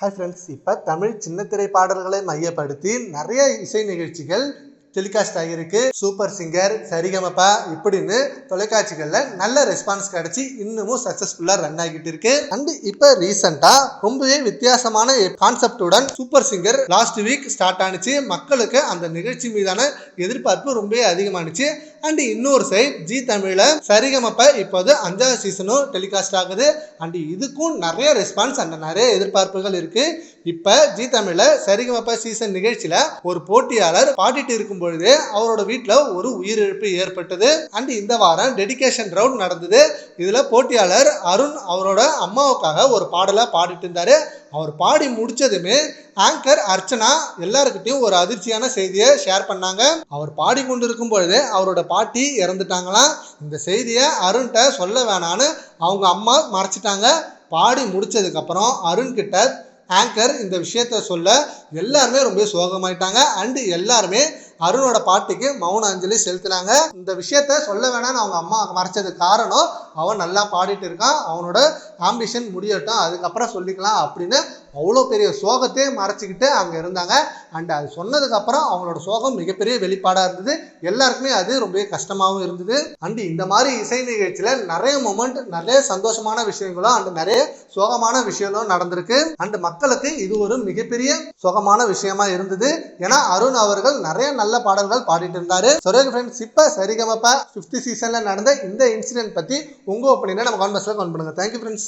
Hi friends இப்போ தமிழ் சின்னத்திரை பாடல்களை மையப்படுத்தி நிறைய இசை நிகழ்ச்சிகள் டெலிகாஸ்ட் ஆகியிருக்கு. சூப்பர் சிங்கர் சரிகமப்பா இப்படின்னு தொலைக்காட்சிகளில் நல்ல ரெஸ்பான்ஸ் கிடைச்சி இன்னமும் சக்ஸஸ்ஃபுல்லாக ரன் ஆகிட்டு இருக்கு. அண்ட் இப்போ ரீசெண்டாக ரொம்பவே வித்தியாசமான கான்செப்டுடன் super singer last week start ஆனிச்சு. மக்களுக்கு அந்த நிகழ்ச்சி மீதான எதிர்பார்ப்பு ரொம்பவே அதிகமானுச்சு. அண்ட் இன்னொரு சைட் ஜி தமிழில் சரிகமப்ப இப்போது அஞ்சாவது சீசனும் டெலிகாஸ்ட் ஆகுது. அண்ட் இதுக்கும் நிறைய ரெஸ்பான்ஸ் அண்ட் நிறைய எதிர்பார்ப்புகள் இருக்குது இப்போ ஜி தமிழில் சரிகமப்ப சீசன் நிகழ்ச்சியில் ஒரு போட்டியாளர் பாடிட்டு இருக்கும் பொழுது அவரோட வீட்டில் ஒரு உயிரிழப்பு ஏற்பட்டது. அண்ட் இந்த வாரம் டெடிகேஷன் ரவுண்ட் நடந்தது. இதில் போட்டியாளர் அருண் அவரோட அம்மாவுக்காக ஒரு பாடலை பாடிட்டு இருந்தாரு. அவர் பாடி முடிச்சதுமே ஆங்கர் அர்ச்சனா எல்லாருக்கிட்டையும் ஒரு அதிர்ச்சியான செய்தியை ஷேர் பண்ணாங்க. அவர் பாடி கொண்டிருக்கும் பொழுது அவரோட பாட்டி இறந்துட்டாங்களாம். இந்த செய்தியை அருண்கிட்ட சொல்ல வேணான்னு அவங்க அம்மா மறைச்சிட்டாங்க. பாடி முடிச்சதுக்கப்புறம் அருண்கிட்ட ஆங்கர் இந்த விஷயத்த சொல்ல எல்லாருமே ரொம்ப சோகமாயிட்டாங்க. அண்டு எல்லாருமே அருணோட பாட்டிக்கு மௌன அஞ்சலி செலுத்தினாங்க. இந்த விஷயத்த சொல்ல வேணாம்னு அவங்க அம்மா மறைச்சது காரணம் அவன் நல்லா பாடிட்டு இருக்கான். அவனோட ஆம்பிஷன் முடியட்டும் அதுக்கப்புறம் சொல்லிக்கலாம் அப்படின்னு அவ்வளோ பெரிய சோகத்தையே மறைச்சிக்கிட்டு அங்கே இருந்தாங்க. அண்ட் அது சொன்னதுக்கப்புறம் அவங்களோட சோகம் மிகப்பெரிய வெளிப்பாடாக இருந்தது. எல்லாருக்குமே அது ரொம்பவே கஷ்டமாகவும் இருந்தது. அண்ட் இந்த மாதிரி இசை நிகழ்ச்சியில் நிறைய மொமெண்ட் நிறைய சந்தோஷமான விஷயங்களும் அண்ட் நிறைய சோகமான விஷயங்களும் நடந்திருக்கு. அண்ட் மக்களுக்கு இது ஒரு மிகப்பெரிய சோகமான விஷயமா இருந்தது. ஏன்னா அருண் அவர்கள் நிறைய நல்ல பாடல்கள் பாடிட்டு இருந்தாரு. சரி ஃப்ரெண்ட்ஸ் இப்போ சரிகமப்பா ஃபிஃப்த் சீசனில் நடந்த இந்த இன்சிடென்ட் பற்றி உங்க ஒப்பீனியனை நம்ம கான்வர்ஸ்ல கவுண்ட் பண்ணுங்கள் தேங்க்யூ ஃப்ரெண்ட்ஸ்